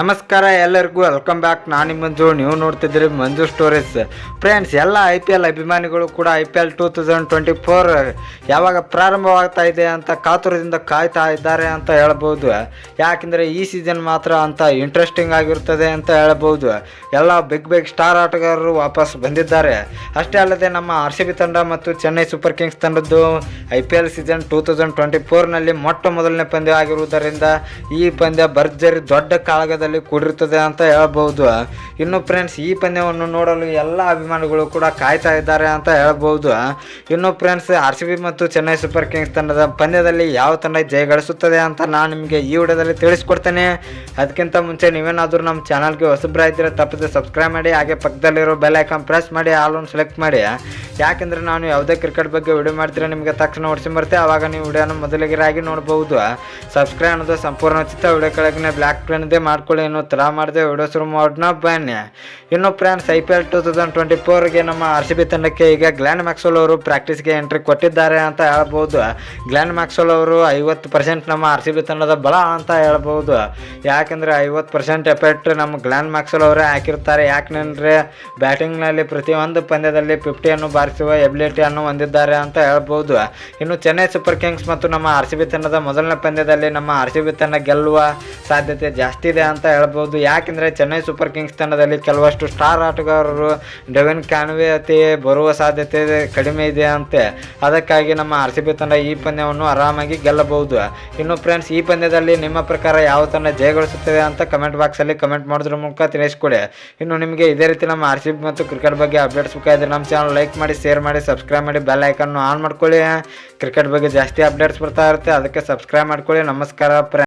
ನಮಸ್ಕಾರ ಎಲ್ಲರಿಗೂ welcome back ನಾನು ನಿಮ್ಮ ಮಂಜು, ನೀವು ನೋಡ್ತಿದ್ದೀರಿ ಮಂಜು ಸ್ಟೋರೀಸ್ ಫ್ರೆಂಡ್ಸ್ ಎಲ್ಲ ಐ ಪಿ ಎಲ್ ಅಭಿಮಾನಿಗಳು ಕೂಡ I P L two thousand twenty four ಯಾವಾಗ ಪ್ರಾರಂಭವಾಗ್ತಾ ಇದೆ ಅಂತ ಕಾತುರದಿಂದ ಕಾಯ್ತಾ ಇದ್ದಾರೆ ಅಂತ ಹೇಳ್ಬೋದು. ಯಾಕೆಂದರೆ ಈ ಸೀಸನ್ ಮಾತ್ರ ಅಂತ ಇಂಟ್ರೆಸ್ಟಿಂಗ್ ಆಗಿರ್ತದೆ ಅಂತ ಹೇಳ್ಬೋದು. ಎಲ್ಲ ಬಿಗ್ ಬಿಗ್ ಸ್ಟಾರ್ ಆಟಗಾರರು ವಾಪಸ್ ಬಂದಿದ್ದಾರೆ. ಅಷ್ಟೇ ಅಲ್ಲದೆ ನಮ್ಮ ಆರ್ ಸಿ ಬಿ ತಂಡ ಮತ್ತು Chennai super kings ತಂಡದ್ದು I P L season two thousand twenty ಫೋರ್ನಲ್ಲಿ ಮೊಟ್ಟ ಮೊದಲನೇ ಪಂದ್ಯ ಆಗಿರುವುದರಿಂದ ಈ ಪಂದ್ಯ ಭರ್ಜರಿ ದೊಡ್ಡ ಕಾಳಗದಲ್ಲಿ ಕೂಡಿರುತ್ತದೆ ಅಂತ ಹೇಳ್ಬೋದು ಇನ್ನು ಫ್ರೆಂಡ್ಸ್ ಈ ಪಂದ್ಯವನ್ನು ನೋಡಲು ಎಲ್ಲ ಅಭಿಮಾನಿಗಳು ಕೂಡ ಕಾಯ್ತಾ ಇದ್ದಾರೆ ಅಂತ ಹೇಳ್ಬೋದು ಇನ್ನು ಫ್ರೆಂಡ್ಸ್ ಆರ್ ಸಿ ಬಿ ಮತ್ತು ಚೆನ್ನೈ ಸೂಪರ್ ಕಿಂಗ್ಸ್ ತಂಡದ ಪಂದ್ಯದಲ್ಲಿ ಯಾವ ತಂಡ ಜಯಗಳಿಸುತ್ತದೆ ಅಂತ ನಾನು ನಿಮಗೆ ಈ ವಿಡಿಯೋದಲ್ಲಿ ತಿಳಿಸ್ಕೊಡ್ತೇನೆ. ಅದಕ್ಕಿಂತ ಮುಂಚೆ ನೀವೇನಾದರೂ ನಮ್ಮ ಚಾನಲ್ಗೆ ಇದ್ದರೆ ತಪ್ಪದೆ ಸಬ್ಸ್ಕ್ರೈಬ್ ಮಾಡಿ, ಹಾಗೆ ಪಕ್ಕದಲ್ಲಿರೋ ಬೆಲ್ ಐಕಾನ್ ಪ್ರೆಸ್ ಮಾಡಿ ಆಲ್ ಒಂದು ಸೆಲೆಕ್ಟ್ ಮಾಡಿ. ಯಾಕೆಂದರೆ ನಾನು ಯಾವುದೇ ಕ್ರಿಕೆಟ್ ಬಗ್ಗೆ ವಿಡಿಯೋ ಮಾಡ್ತೀರಾ ನಿಮಗೆ ತಕ್ಷಣ ಬರುತ್ತೆ ಆವಾಗ ನೀವು ವಿಡಿಯೋನ ಮೊದಲಿಗರಾಗಿ ನೋಡ್ಬೋದು ಸಬ್ಸ್ಕ್ರೈಬ್ ಅನ್ನೋದು ಸಂಪೂರ್ಣ ಉಚಿತ. ವಿಡಿಯೋ ಕೆಳಗಿನ ಬ್ಲ್ಯಾಕ್ ಪ್ಲೇನ್ ಇದೆ ಇನ್ನು ತಲಾ ಮಾಡಿದೆ ವಿಡಿಯೋ ಶುರು ಮಾಡೋಣ ಬನ್ನಿ. ಇನ್ನು friends I P L two thousand twenty ಫೋರ್ಗೆ ನಮ್ಮ ಆರ್ ಸಿ ಬಿ ತಂಡಕ್ಕೆ ಈಗ ಗ್ಲ್ಯಾನ್ ಮ್ಯಾಕ್ಸೋಲ್ ಅವರು ಪ್ರಾಕ್ಟೀಸ್ಗೆ ಎಂಟ್ರಿ ಕೊಟ್ಟಿದ್ದಾರೆ ಅಂತ ಹೇಳ್ಬೋದು. ಗ್ಲ್ಯಾನ್ ಮ್ಯಾಕ್ಸೋಲ್ ಅವರು ಐವತ್ತು ಪರ್ಸೆಂಟ್ ನಮ್ಮ ಆರ್ ಸಿ ಬಿ ತಂಡದ ಬಲ ಅಂತ ಹೇಳ್ಬೋದು. ಯಾಕೆಂದರೆ ಐವತ್ತು ಪರ್ಸೆಂಟ್ ಎಫೆಕ್ಟ್ ನಮ್ಮ ಗ್ಲ್ಯಾನ್ ಮ್ಯಾಕ್ಸೋಲ್ ಅವರೇ ಹಾಕಿರ್ತಾರೆ. ಯಾಕೆಂದರೆ ಬ್ಯಾಟಿಂಗ್ನಲ್ಲಿ ಪ್ರತಿಯೊಂದು ಪಂದ್ಯದಲ್ಲಿ ಫಿಫ್ಟಿಯನ್ನು ಬಾರಿಸುವ ಎಬಿಲಿಟಿಯನ್ನು ಹೊಂದಿದ್ದಾರೆ ಅಂತ ಹೇಳ್ಬೋದು. ಇನ್ನು ಚೆನ್ನೈ ಸೂಪರ್ ಕಿಂಗ್ಸ್ ಮತ್ತು ನಮ್ಮ ಆರ್ ಸಿ ಬಿ ತಂಡದ ಮೊದಲನೇ ಪಂದ್ಯದಲ್ಲಿ ನಮ್ಮ ಆರ್ ಸಿ ಬಿ ತಂಡ ಗೆಲ್ಲುವ ಸಾಧ್ಯತೆ ಜಾಸ್ತಿ ಇದೆ ಅಂತ ಹೇಳ್ಬೋದು. ಯಾಕೆಂದರೆ ಚೆನ್ನೈ ಸೂಪರ್ ಕಿಂಗ್ಸ್ ತಂಡದಲ್ಲಿ ಕೆಲವಷ್ಟು ಸ್ಟಾರ್ ಆಟಗಾರರು ಡೆವಿನ್ ಕಾನ್ವೆ ಅತಿ ಬರುವ ಸಾಧ್ಯತೆ ಕಡಿಮೆ ಇದೆ ಅಂತೆ. ಅದಕ್ಕಾಗಿ ನಮ್ಮ ಆರ್ ಸಿ ಬಿ ತಂಡ ಈ ಪಂದ್ಯವನ್ನು ಆರಾಮಾಗಿ ಗೆಲ್ಲಬಹುದು. ಇನ್ನು ಫ್ರೆಂಡ್ಸ್ ಈ ಪಂದ್ಯದಲ್ಲಿ ನಿಮ್ಮ ಪ್ರಕಾರ ಯಾವ ತಂಡ ಜಯಗಳಿಸುತ್ತದೆ ಅಂತ ಕಮೆಂಟ್ ಬಾಕ್ಸಲ್ಲಿ ಕಮೆಂಟ್ ಮಾಡೋದ್ರ ಮೂಲಕ ತಿಳಿಸ್ಕೊಡಿ ಇನ್ನು ನಿಮಗೆ ಇದೇ ರೀತಿ ನಮ್ಮ ಆರ್ ಸಿ ಬಿ ಮತ್ತು ಕ್ರಿಕೆಟ್ ಬಗ್ಗೆ ಅಪ್ಡೇಟ್ಸ್ ಬೇಕಾದರೆ ನಮ್ಮ ಚಾನಲ್ ಲೈಕ್ ಮಾಡಿ ಶೇರ್ ಮಾಡಿ ಸಬ್ಸ್ಕ್ರೈಬ್ ಮಾಡಿ ಬೆಲ್ ಐಕನ್ನು ಆನ್ ಮಾಡ್ಕೊಳ್ಳಿ. ಕ್ರಿಕೆಟ್ ಬಗ್ಗೆ ಜಾಸ್ತಿ ಅಪ್ಡೇಟ್ಸ್ ಬರ್ತಾ ಇರುತ್ತೆ. ಅದಕ್ಕೆ ಸಬ್ಸ್ಕ್ರೈಬ್ ಮಾಡ್ಕೊಳ್ಳಿ. ನಮಸ್ಕಾರ